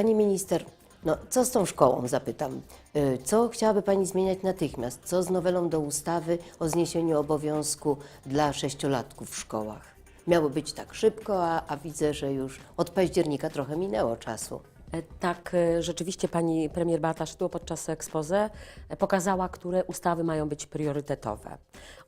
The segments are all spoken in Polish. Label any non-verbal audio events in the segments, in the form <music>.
Pani minister, no co z tą szkołą, zapytam. Y, Co chciałaby Pani zmieniać natychmiast? Co z nowelą do ustawy o zniesieniu obowiązku dla sześciolatków w szkołach? Miało być tak szybko, a, a widzę, że już od października trochę minęło czasu. E, Tak, e, rzeczywiście pani premier Beata Szydło podczas expose e, pokazała, które ustawy mają być priorytetowe.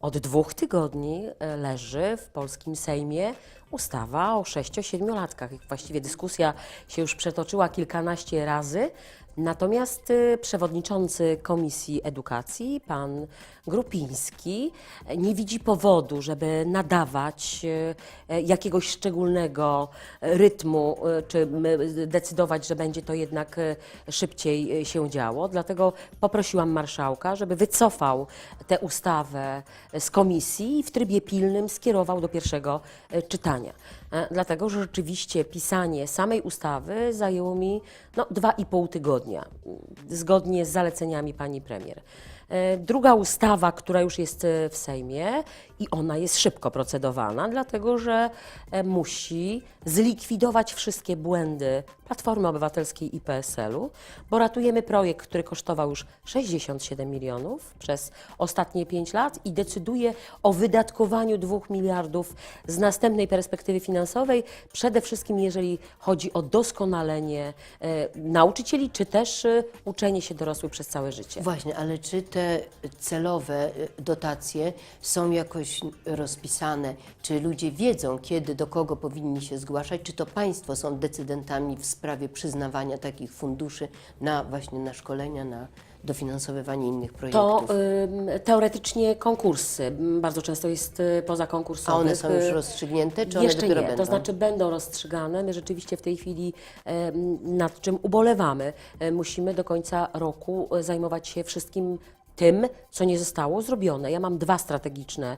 Od dwóch tygodni leży w polskim Sejmie ustawa o 6-7-latkach. Właściwie dyskusja się już przetoczyła kilkanaście razy. Natomiast e, przewodniczący Komisji Edukacji, pan Grupiński, nie widzi powodu, żeby nadawać e, e, jakiegoś szczególnego e, rytmu, e, czy decydować, że będzie to jednak e, szybciej się działo. Dlatego poprosiłam marszałka, żeby wycofał tę ustawę z komisji i w trybie pilnym skierował do pierwszego czytania. E, Dlatego, że rzeczywiście pisanie samej ustawy zajęło mi no, dwa i pół tygodnia, m, zgodnie z zaleceniami pani premier. E, Druga ustawa, która już jest e, w Sejmie i ona jest szybko procedowana, dlatego że musi zlikwidować wszystkie błędy Platformy Obywatelskiej i PSL-u, bo ratujemy projekt, który kosztował już 67 milionów przez ostatnie 5 lat i decyduje o wydatkowaniu 2 miliardów z następnej perspektywy finansowej, przede wszystkim jeżeli chodzi o doskonalenie e, nauczycieli, czy też e, uczenie się dorosłych przez całe życie. Właśnie, ale czy te celowe y, dotacje są jakoś rozpisane? Czy ludzie wiedzą, kiedy, do kogo powinni się zgłaszać? Czy to państwo są decydentami w sprawie przyznawania takich funduszy na właśnie na szkolenia, na dofinansowywanie innych To projektów? ym, teoretycznie konkursy. Bardzo często jest y, poza A konkursowych. one są już y, rozstrzygnięte, czy one Jeszcze dopiero nie, będą? to znaczy będą rozstrzygane. My rzeczywiście w tej chwili em, nad czym ubolewamy. E, Musimy do końca roku e, zajmować się wszystkim tym, co nie zostało zrobione. Ja mam dwa strategiczne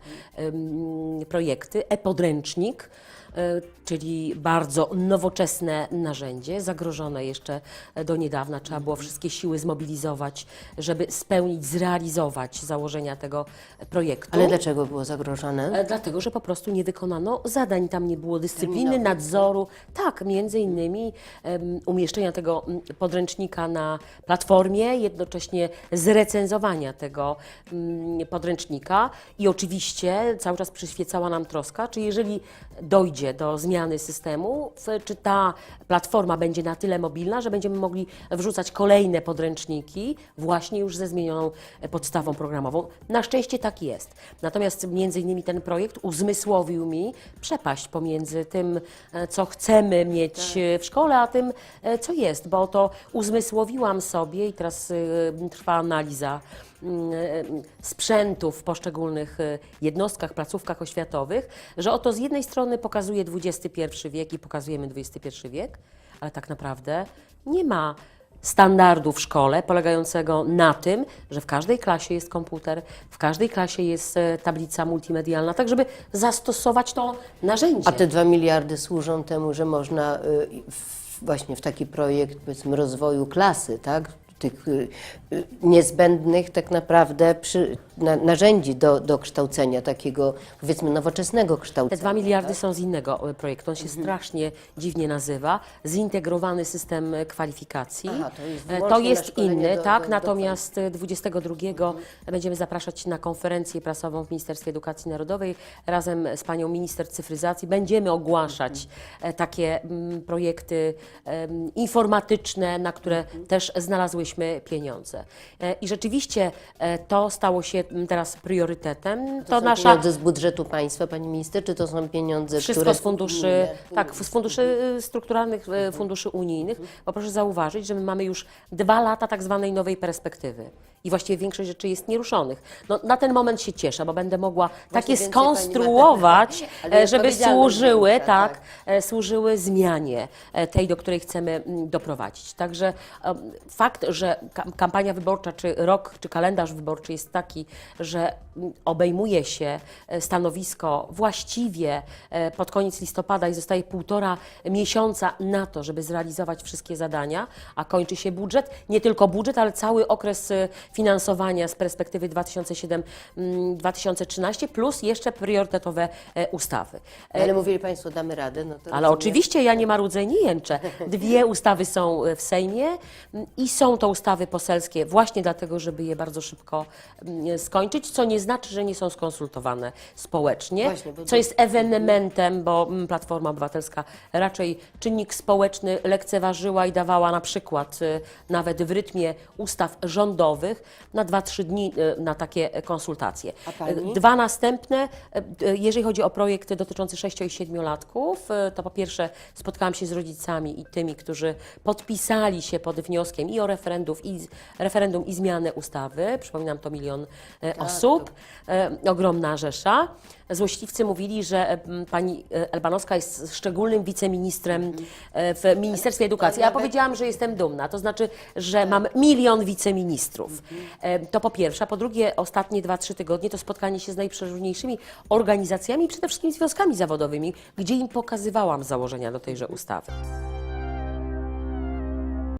projekty. E-podręcznik, e, czyli bardzo nowoczesne narzędzie, zagrożone jeszcze do niedawna. Trzeba było wszystkie siły zmobilizować, żeby spełnić, zrealizować założenia tego projektu. Ale dlaczego było zagrożone? E, Dlatego, że po prostu nie wykonano zadań, tam nie było dyscypliny, Terminowych, nadzoru. Tak, między innymi em, umieszczenia tego mm, podręcznika na platformie, jednocześnie zrecenzowania tego mm, podręcznika i oczywiście cały czas przyświecała nam troska, czy jeżeli dojdzie do zmiany systemu, czy ta platforma będzie na tyle mobilna, że będziemy mogli wrzucać kolejne podręczniki właśnie już ze zmienioną e, podstawą programową. Na szczęście tak jest. Natomiast między innymi ten projekt uzmysłowił mi przepaść pomiędzy tym, e, co chcemy mieć e, w szkole, a tym, co jest, bo to uzmysłowiłam sobie i teraz trwa analiza mm, e, sprzętów w poszczególnych e, jednostkach, placówkach oświatowych, że oto z jednej strony pokazuje XXI wiek i pokazujemy XXI wiek, ale tak naprawdę nie ma standardu w szkole polegającego na tym, że w każdej klasie jest komputer, w każdej klasie jest e, tablica multimedialna, tak żeby zastosować to narzędzie. A te dwa miliardy służą temu, że można właśnie w taki projekt rozwoju klasy, tak? Tych y, y, niezbędnych tak naprawdę przy, na, narzędzi do, do kształcenia, takiego powiedzmy nowoczesnego Te kształcenia. dwa miliardy są z innego e, projektu. On się strasznie dziwnie nazywa. Zintegrowany system e, kwalifikacji. Aha, to jest E, to jest inny, do- tak. do- natomiast e, 22 będziemy zapraszać na konferencję prasową w Ministerstwie Edukacji Narodowej razem z panią minister cyfryzacji. Będziemy ogłaszać e, takie mm, projekty em, informatyczne, na które też znalazłyśmy pieniądze. E, I rzeczywiście e, to stało się teraz priorytetem. To, To są nasza pieniądze z budżetu państwa, pani minister, czy to są pieniądze, wszystko które... z funduszy, tak, z funduszy y, strukturalnych, y, funduszy unijnych, bo proszę zauważyć, że my mamy już dwa lata tak zwanej nowej perspektywy i właściwie większość rzeczy jest nieruszonych. No, na ten moment się cieszę, bo będę mogła takie więcej pani ma- skonstruować, Ale e, żeby odpowiedzialność służyły, większa, tak, tak. e, służyły zmianie e, tej, do której chcemy mm, doprowadzić. Także em, fakt, że ka- kampania wyborcza, czy rok, czy kalendarz wyborczy jest taki, że mm, obejmuje się e, stanowisko właściwie e, pod koniec listopada i zostaje półtora miesiąca na to, żeby zrealizować wszystkie zadania, a kończy się budżet, nie tylko budżet, ale cały okres e, finansowania z perspektywy 2007-2013, plus jeszcze priorytetowe e, ustawy. E, Ale mówili Państwo, damy radę, no to ale oczywiście ja nie marudzę, nie jęczę. Dwie <laughs> ustawy są e, w Sejmie m, i są to ustawy poselskie właśnie dlatego, żeby je bardzo szybko m, skończyć, co nie znaczy, że nie są skonsultowane społecznie, Właśnie, bo- co jest ewenementem, bo mm, Platforma Obywatelska raczej czynnik społeczny lekceważyła i dawała na przykład e, nawet w rytmie ustaw rządowych na 2-3 dni e, na takie konsultacje. E, Dwa następne, e, jeżeli chodzi o projekt dotyczący 6 i 7-latków, e, to po pierwsze spotkałam się z rodzicami i tymi, którzy podpisali się pod wnioskiem i o referendum i, referendum i zmianę ustawy. Przypominam, to milion e, osób, e, ogromna rzesza. Złośliwcy mówili, że pani e, Elbanowska jest szczególnym wiceministrem e, w Ministerstwie Edukacji. Ja powiedziałam, że jestem dumna. To znaczy, że mam milion wiceministrów. E, To po pierwsze. A po drugie, ostatnie dwa, trzy tygodnie to spotkanie się z najprzeróżniejszymi organizacjami, przede wszystkim związkami zawodowymi, gdzie im pokazywałam założenia do tejże ustawy.